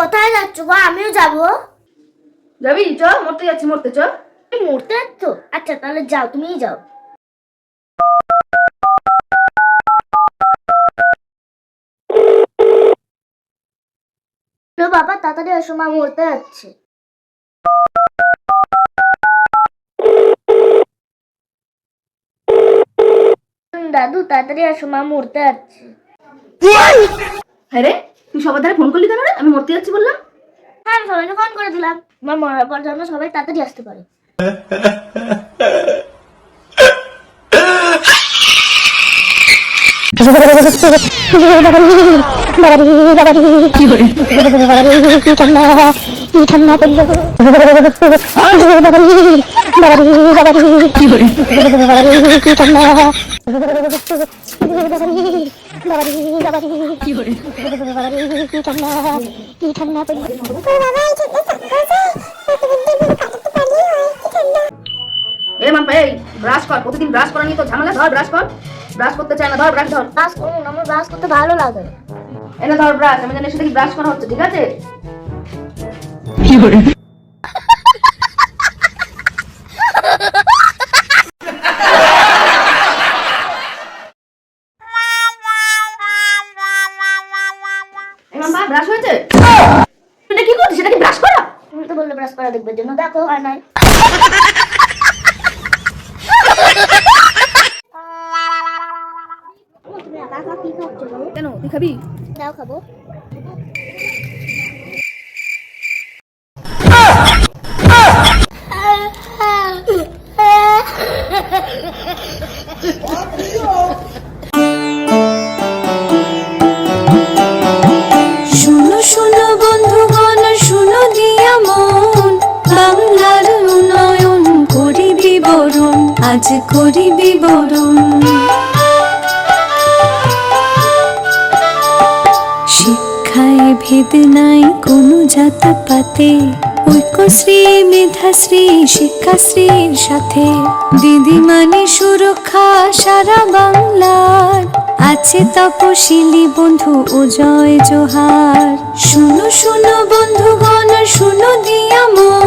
কোথায় যাচ্ছ গো? আমিও যাব। যাবি? চ মরতে যাচ্ছি মরতে চ। মরতে যাচ্ছ? আচ্ছা তাহলে যাও তুমিই যাও। বাবা তাড়াতাড়ি আসো মা মরতে যাচ্ছে। দাদু তাড়াতাড়ি আসো মা মরতে যাচ্ছে। হ্যাঁ রে! তুই সবার ধারে ফোন করলি কেন রে? আমি মরতে যাচ্ছি বললাম। হ্যাঁ আমি সবাইকে ফোন করে দিলাম। আমার মরার পর যেন সবাই তাড়াতাড়ি আসতে পারে। এ মাম্পা এই ব্রাশ কর প্রতিদিন ব্রাশ করা নিয়ে তো ঝামেলা ধর ব্রাশ কর। ব্রাশ করতে চায় না ধর ব্রাশ ধর। ব্রাশ করুন আমার ব্রাশ করতে ভালো লাগে। এনে ধর ব্রাশ আমি জানি সেটা কি ব্রাশ করা হচ্ছে ঠিক আছে? এই মাম্পা ব্রাশ হয়েছে? এটা কি করছিস? সেটা কি ব্রাশ করা? তুমি তো বললে ব্রাশ করা দেখবে জন্য দেখো আর নাই। কেন? তুই খাবি? দাও খাব। আজ করি বিবরণ। শিক্ষায় ভেদ নাই কোনো জাত পাতে ঐক্যশ্রী, মেধাশ্রী, শিক্ষাশ্রীর সাথে। দিদি মানে সুরক্ষা সারা বাংলার, আছে তপশিলি বন্ধু ও জয় জোহার। শুনো শুনো বন্ধুগণ, শুনো দিয়া মন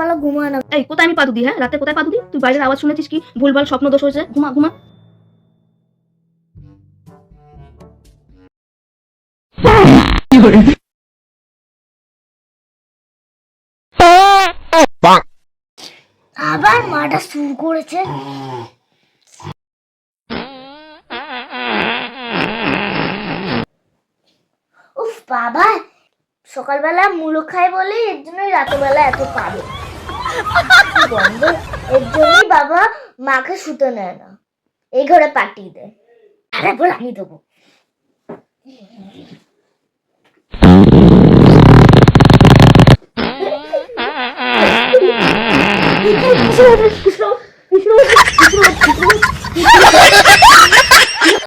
বেলা ঘুমায় না। এই কোথায় আমি পাদু দিই হ্যাঁ? রাতে কোথায় পাদু দিই তুই বাইরের আওয়াজ শুনেছিস কি? ভুলভাল স্বপ্ন দোষ হয়েছে। ঘুমা ঘুমা। মাটা শুরু করেছে। উফ, বাবা, সকালবেলা মুলো খায় বলে এর জন্যই রাতেরবেলা এত পাবে। গন্ধ। এর জন্যই বাবা মাকে শুতে নেয় না। এই ঘরে পাঠিয়ে দেয় আরে বল, আমি দেবো। 싫어 싫어 싫어 싫어 싫어